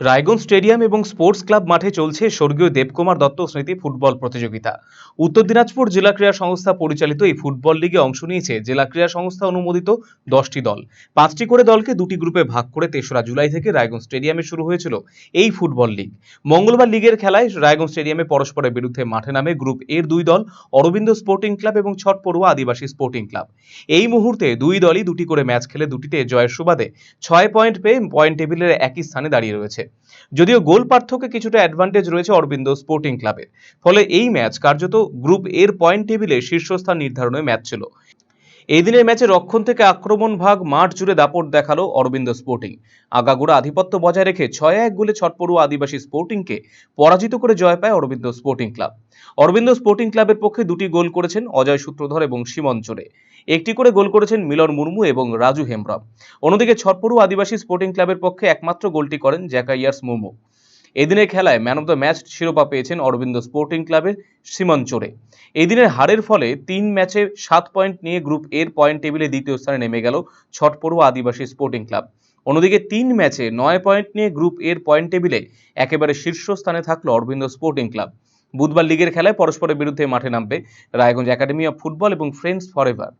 Raiganj stadium এবং sports club মাঠে চলছে স্বর্গীয় দেবকুমার দত্ত স্মৃতি ফুটবল প্রতিযোগিতা। উত্তর দিনাজপুর জেলা ক্রীড়া সংস্থা পরিচালিত এই ফুটবল লিগে অংশ নিয়েছে জেলা ক্রীড়া সংস্থা অনুমোদিত দশটি দল। পাঁচটি করে দলকে দুটি গ্রুপে ভাগ করে তেসরা জুলাই থেকে রায়গঞ্জ স্টেডিয়ামে শুরু হয়েছিল এই ফুটবল লিগ। মঙ্গলবার লিগের খেলায় রায়গঞ্জ স্টেডিয়ামে পরস্পরের বিরুদ্ধে মাঠে নামে গ্রুপ এর দুই দল, অরবিন্দ স্পোর্টিং ক্লাব এবং ছট পড়ুয়া আদিবাসী স্পোর্টিং ক্লাব। এই মুহূর্তে দুই দলই দুটি করে ম্যাচ খেলে দুটিতে জয়ের সুবাদে ছয় পয়েন্ট পেয়ে পয়েন্ট টেবিলের একই স্থানে দাঁড়িয়ে রয়েছে। যদিও গোল পার্থক্যে কিছুটা অ্যাডভান্টেজ রয়েছে অরবিন্দ স্পোর্টিং ক্লাবের ফলে এই ম্যাচ কার্যত গ্রুপ এর পয়েন্ট টেবিলে শীর্ষস্থান নির্ধারণের ম্যাচ ছিল। এই দিনের ম্যাচে রক্ষণ থেকে আক্রমণ ভাগ মাঠ জুড়ে দাপট দেখাল অরবিন্দ স্পোর্টিং। আগাগোড়া আধিপত্য বজায় রেখে ছয় এক গোলে ছটপড়ুয়া আদিবাসী স্পোর্টিংকে পরাজিত করে জয় পায় Aurobindo sporting club. Aurobindo sporting ক্লাবের পক্ষে দুটি গোল করেছেন অজয় সূত্রধর এবং সীমন চোরে একটি করে গোল করেছেন মিলন মুর্মু এবং রাজু হেমব্রম। অন্যদিকে ছটপড়ুয়া আদিবাসী স্পোর্টিং ক্লাবের পক্ষে একমাত্র গোলটি করেন জ্যাকাইয়ার্স মুর্মু। এদিনের খেলায় ম্যান অব দ্য ম্যাচ শিরোপা পেয়েছেন অরবিন্দ স্পোর্টিং ক্লাবের সিমন চোরে। এদিনের হারের ফলে তিন ম্যাচে সাত পয়েন্ট নিয়ে গ্রুপ এর পয়েন্ট টেবিলে দ্বিতীয় স্থানে নেমে গেল ছটপড়ুয়া আদিবাসী স্পোর্টিং ক্লাব অন্যদিকে তিন ম্যাচে নয় পয়েন্ট নিয়ে গ্রুপ এর পয়েন্ট টেবিলে একেবারে শীর্ষস্থানে থাকল অরবিন্দ স্পোর্টিং ক্লাব বুধবার লিগের খেলায় পরস্পরের বিরুদ্ধে মাঠে নামবে রায়গঞ্জ একাডেমি অফ ফুটবল এবং ফ্রেন্ডস ফরএভার